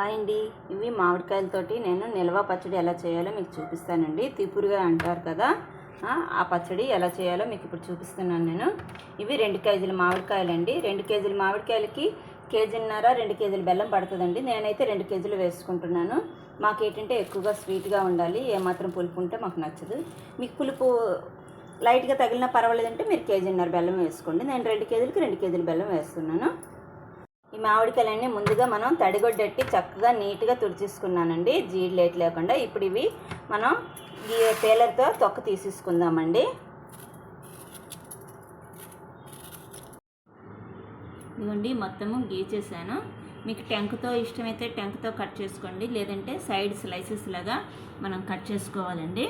Hi అండి ఇవి మామిడికాయలతోటి నేను నిల్వ పచ్చడి ఎలా చేయాలో మీకు చూపిస్తానండి. తిప్పురుగా అంటారు కదా ఆ, పచ్చడి ఎలా చేయాలో మీకు ఇప్పుడు చూపిస్తున్నాను నేను. ఇవి రెండు కేజీల మామిడికాయలండి. రెండు కేజీల మామిడికాయలకి కేజీన్నర రెండు కేజీల బెల్లం పడుతుందండి. నేనైతే రెండు కేజీలు వేసుకుంటున్నాను. మాకు ఏంటంటే ఎక్కువగా స్వీట్గా ఉండాలి. ఏమాత్రం పులుపు ఉంటే మాకు నచ్చదు. మీకు పులుపు లైట్గా తగిలినా పర్వాలేదంటే మీరు కేజీన్నర బెల్లం వేసుకోండి. నేను రెండు కేజీలకి రెండు కేజీల బెల్లం వేస్తున్నాను. ఈ మామిడికాయలన్నీ ముందుగా మనం తడిగొడ్డట్టి చక్కగా నీట్గా తుడిచేసుకున్నానండి. జీడి లేట్ లేకుండా ఇప్పుడు ఇవి మనం ఈ పేలర్తో తొక్క తీసేసుకుందామండి. ఇదిగోండి మొత్తము గీచేసాను మీకు టెంక్తో ఇష్టమైతే టెంక్తో కట్ చేసుకోండి. లేదంటే సైడ్ స్లైసెస్ లాగా మనం కట్ చేసుకోవాలండి.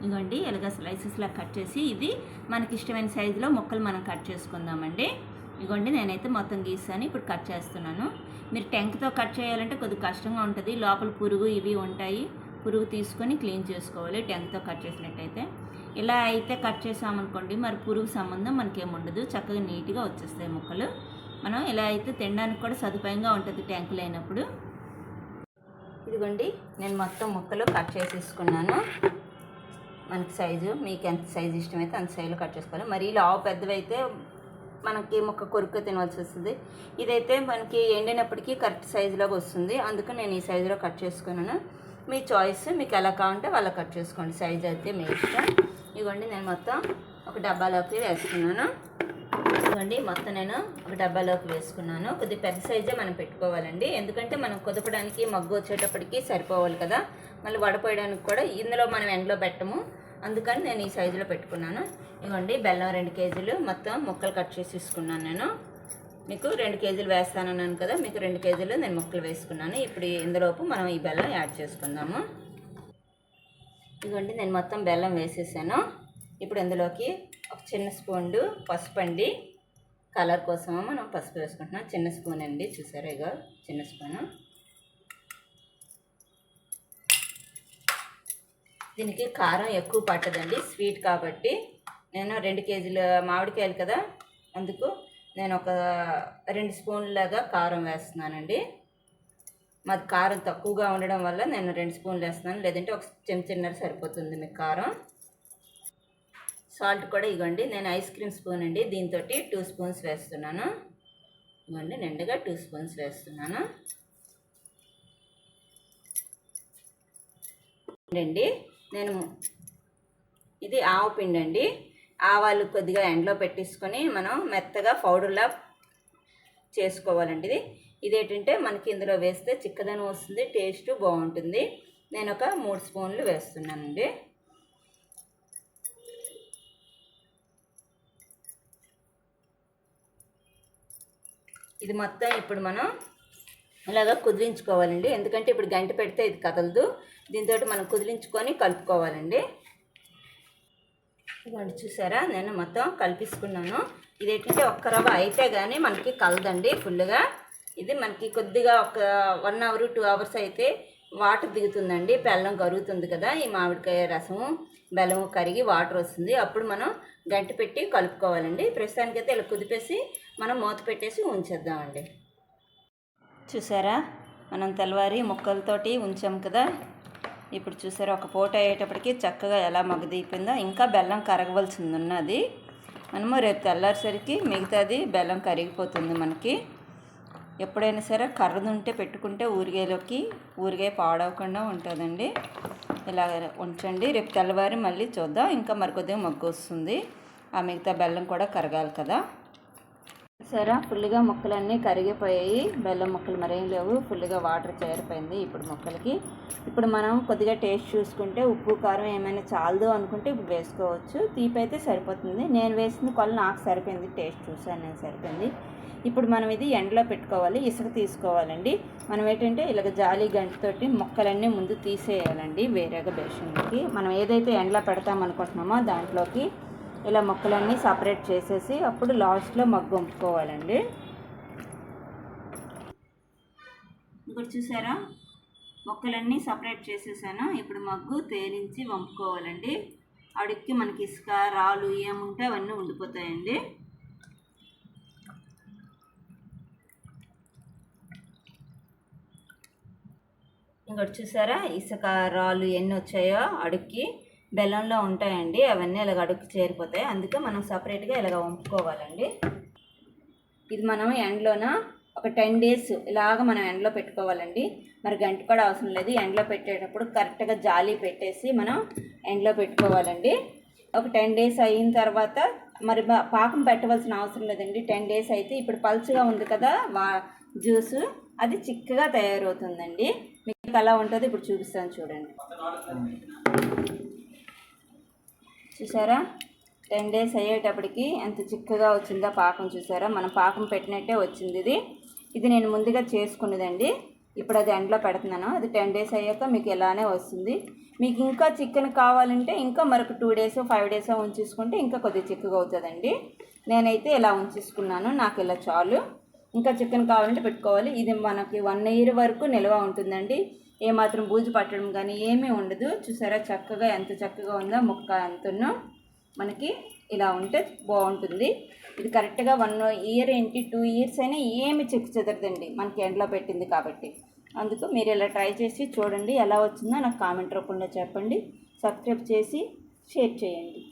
ఇదిగోండి ఇలాగ స్లైసెస్ లాగా కట్ చేసి ఇది మనకి ఇష్టమైన సైజులో ముక్కలు మనం కట్ చేసుకుందామండి. ఇదిగోండి నేనైతే మొత్తం గీసాను ఇప్పుడు కట్ చేస్తున్నాను. మీరు టెంక్తో కట్ చేయాలంటే కొద్దిగా కష్టంగా ఉంటుంది. లోపల పురుగు ఇవి ఉంటాయి. పురుగు తీసుకొని క్లీన్ చేసుకోవాలి టెంక్తో కట్ చేసినట్టయితే. ఇలా అయితే కట్ చేసామనుకోండి మరి పురుగు సంబంధం మనకేం ఉండదు చక్కగా నీట్గా వచ్చేస్తాయి ముక్కలు. మనం ఇలా అయితే తినడానికి కూడా సదుపాయంగా ఉంటుంది ట్యాంక్ లేనప్పుడు. ఇదిగోండి నేను మొత్తం ముక్కలు కట్ చేసేసుకున్నాను. మనకి సైజు మీకు ఎంత సైజు ఇష్టమైతే అంత సైజులో కట్ చేసుకోవాలి. మరి లావు పెద్దవైతే మనకి ఒక కొరుకు తినవలసి వస్తుంది. ఇదైతే మనకి ఎండినప్పటికీ కరెక్ట్ సైజులోకి వస్తుంది. అందుకని నేను ఈ సైజులో కట్ చేసుకున్నాను. మీ చాయిస్ మీకు ఎలా కావాలంటే వాళ్ళ కట్ చేసుకోండి. సైజ్ అయితే మీ ఇష్టం. ఇదిగోండి నేను మొత్తం ఒక డబ్బాలోకి వేసుకున్నాను ఇదిగోండి మొత్తం నేను ఒక డబ్బాలోకి వేసుకున్నాను. కొద్దిగా పెద్ద సైజే మనం పెట్టుకోవాలండి. ఎందుకంటే మనం కుదపడానికి మగ్గు వచ్చేటప్పటికి సరిపోవాలి కదా. మళ్ళీ వడపోయడానికి కూడా ఇందులో మనం ఎండలో పెట్టము. అందుకని నేను ఈ సైజులో పెట్టుకున్నాను. ఇవ్వండి బెల్లం రెండు కేజీలు మొత్తం ముక్కలు కట్ చేసి తీసుకున్నాను నేను. మీకు రెండు కేజీలు వేస్తానన్నాను కదా మీకు రెండు కేజీలు నేను ముక్కలు వేసుకున్నాను. ఇప్పుడు ఇందులోపు మనం ఈ బెల్లం యాడ్ చేసుకుందాము. ఇదిగోండి నేను మొత్తం బెల్లం వేసేసాను. ఇప్పుడు ఇందులోకి ఒక చిన్న స్పూన్లు పసుపు అండి. కలర్ కోసము మనం పసుపు వేసుకుంటున్నాం. చిన్న స్పూన్ అండి చూసారా ఇగో చిన్న స్పూను. దీనికి కారం ఎక్కువ పట్టదండి స్వీట్ కాబట్టి. నేను రెండు కేజీల మామిడికాయలు కదా అందుకు నేను ఒక రెండు స్పూన్లాగా కారం వేస్తున్నానండి. మాది కారం తక్కువగా ఉండడం వల్ల నేను రెండు స్పూన్లు వేస్తున్నాను లేదంటే ఒక చెంచిన్నర సరిపోతుంది మీకు కారం. సాల్ట్ కూడా ఇవ్వండి నేను ఐస్ క్రీమ్ స్పూన్ అండి దీంతో టూ స్పూన్స్ వేస్తున్నాను. ఇవ్వండి నిండుగా టూ స్పూన్స్ వేస్తున్నాను. అండి నేను ఇది ఆవు పిండి అండి ఆవాలు కొద్దిగా ఎండలో పెట్టేసుకొని మనం మెత్తగా పౌడర్లా చేసుకోవాలండి ఇది. ఇదేంటంటే మనకి ఇందులో వేస్తే చిక్కదనం వస్తుంది టేస్ట్ బాగుంటుంది. నేను ఒక మూడు స్పూన్లు వేస్తున్నానండి. ఇది మొత్తం ఇప్పుడు మనం ఇలాగ కుదిరించుకోవాలండి ఎందుకంటే ఇప్పుడు గంట పెడితే ఇది కదలదు. దీంతో మనం కుదిరించుకొని కలుపుకోవాలండి. ఇదిగోండి చూసారా? నేను మొత్తం కలిపిసుకున్నాను. ఇది ఏంటంటే ఒక్క రవ్వ అయితే కానీ మనకి కలదండి ఫుల్గా ఇది మనకి కొద్దిగా ఒక వన్ అవర్ టూ అవర్స్ అయితే వాటర్ దిగుతుందండి. బెల్లం కరుగుతుంది కదా ఈ మామిడికాయ రసము బెల్లం కరిగి వాటర్ వస్తుంది. అప్పుడు మనం గంట పెట్టి కలుపుకోవాలండి. ప్రస్తుతానికైతే ఇలా కుదిపేసి మనం మూత పెట్టేసి ఉంచేద్దామండి. చూసారా? మనం తెల్లవారి ముక్కలతోటి ఉంచాం కదా? ఇప్పుడు చూసారా ఒక పూట అయ్యేటప్పటికి చక్కగా ఎలా మగదీపిందో ఇంకా బెల్లం కరగవలసింది ఉన్నది మనము రేపు తెల్లారిసరికి మిగతాది బెల్లం కరిగిపోతుంది మనకి. ఎప్పుడైనా సరే కర్రదుంటే పెట్టుకుంటే ఊరిగాయలోకి ఊరిగాయ పాడవకుండా ఉంటుందండి. ఇలా ఉంచండి. రేపు తెల్లవారి మళ్ళీ చూద్దాం. ఇంకా మరికొద్దిగా మగ్గు వస్తుంది ఆ మిగతా బెల్లం కూడా కరగాలి కదా? సరే ఫుల్గా ముక్కలన్నీ కరిగిపోయాయి. బెల్లం ముక్కలు మరేం లేవు. ఫుల్గా వాటర్ చేరిపోయింది ఇప్పుడు ముక్కలకి. ఇప్పుడు మనం కొద్దిగా టేస్ట్ చూసుకుంటే ఉప్పు కారం ఏమైనా చాలదు అనుకుంటే ఇప్పుడు వేసుకోవచ్చు. తీపి అయితే సరిపోతుంది. నేను వేసిన కొల్ల నాకు సరిపోయింది. టేస్ట్ చూసాను నేను సరిపోయింది. ఇప్పుడు మనం ఇది ఎండలో పెట్టుకోవాలి. ఇసుక తీసుకోవాలండి. మనం ఏంటంటే ఇలాగ జాలి గంటతోటి ముక్కలన్నీ ముందు తీసేయాలండి వేరేగా బేషన్కి మనం ఏదైతే ఎండలో పెడతామనుకుంటున్నామో దాంట్లోకి ఇలా ముక్కలన్నీ సపరేట్ చేసేసి అప్పుడు లాస్ట్లో మగ్గు వంపుకోవాలండి. ఇప్పుడు చూసారా? మొక్కలన్నీ సపరేట్ చేసేసాను. ఇప్పుడు మగ్గు తేలించి వంపుకోవాలండి. అడిక్కి మనకి ఇసుక రాళ్ళు ఏముంటే అవన్నీ ఉండిపోతాయండి. ఇంకోటి చూసారా? ఇసుక రాళ్ళు ఎన్ని వచ్చాయో అడుక్కి. బెల్లంలో ఉంటాయండి అవన్నీ ఇలాగ అడుగు చేరిపోతాయి. అందుకే మనం సపరేట్గా ఇలాగ వంపుకోవాలండి. ఇది మనం ఎండలోన ఒక టెన్ డేస్ ఇలాగ మనం ఎండలో పెట్టుకోవాలండి. మరి గంట కూడా అవసరం లేదు. ఎండలో పెట్టేటప్పుడు కరెక్ట్గా జాలి పెట్టేసి మనం ఎండలో పెట్టుకోవాలండి. ఒక టెన్ డేస్ అయిన తర్వాత మరి పాకం పెట్టవలసిన అవసరం లేదండి. టెన్ డేస్ అయితే ఇప్పుడు పల్చగా ఉంది కదా వా జ్యూసు అది చిక్కగా తయారవుతుందండి. మీకు ఎలా ఉంటుందో ఇప్పుడు చూపిస్తాను చూడండి. చూసారా? టెన్ డేస్ అయ్యేటప్పటికి ఎంత చిక్కగా వచ్చిందో పాకం చూసారా? మనం పాకం పెట్టినట్టే వచ్చింది ఇది. ఇది నేను ముందుగా చేసుకున్నదండి. ఇప్పుడు అది ఎండలో పెడుతున్నాను. అది టెన్ డేస్ అయ్యాక మీకు ఇలానే వస్తుంది. మీకు ఇంకా చికెన్ కావాలంటే ఇంకా మరొక టూ డేస్ ఫైవ్ డేస్ ఉంచేసుకుంటే ఇంకా కొద్దిగా చిక్కగా అవుతుందండి. నేనైతే ఇలా ఉంచేసుకున్నాను. నాకు ఇలా చాలు. ఇంకా చికెన్ కావాలంటే పెట్టుకోవాలి. ఇది మనకి వన్ ఇయర్ వరకు నిల్వ ఉంటుందండి. ఏమాత్రం బూజు పట్టడం కానీ ఏమీ ఉండదు. చూసారా? చక్కగా ఎంత చక్కగా ఉందో ముక్క ఎంతనో మనకి ఇలా ఉంటే బాగుంటుంది. ఇది కరెక్ట్గా వన్ ఇయర్ ఏంటి? టూ ఇయర్స్ అయినా ఏమి చెక్ చెదరదండి. మనకి ఎండలో పెట్టింది కాబట్టి. అందుకు మీరు ఇలా ట్రై చేసి చూడండి. ఎలా వచ్చిందో నాకు కామెంట్ రూపంలో చెప్పండి. సబ్స్క్రైబ్ చేసి షేర్ చేయండి.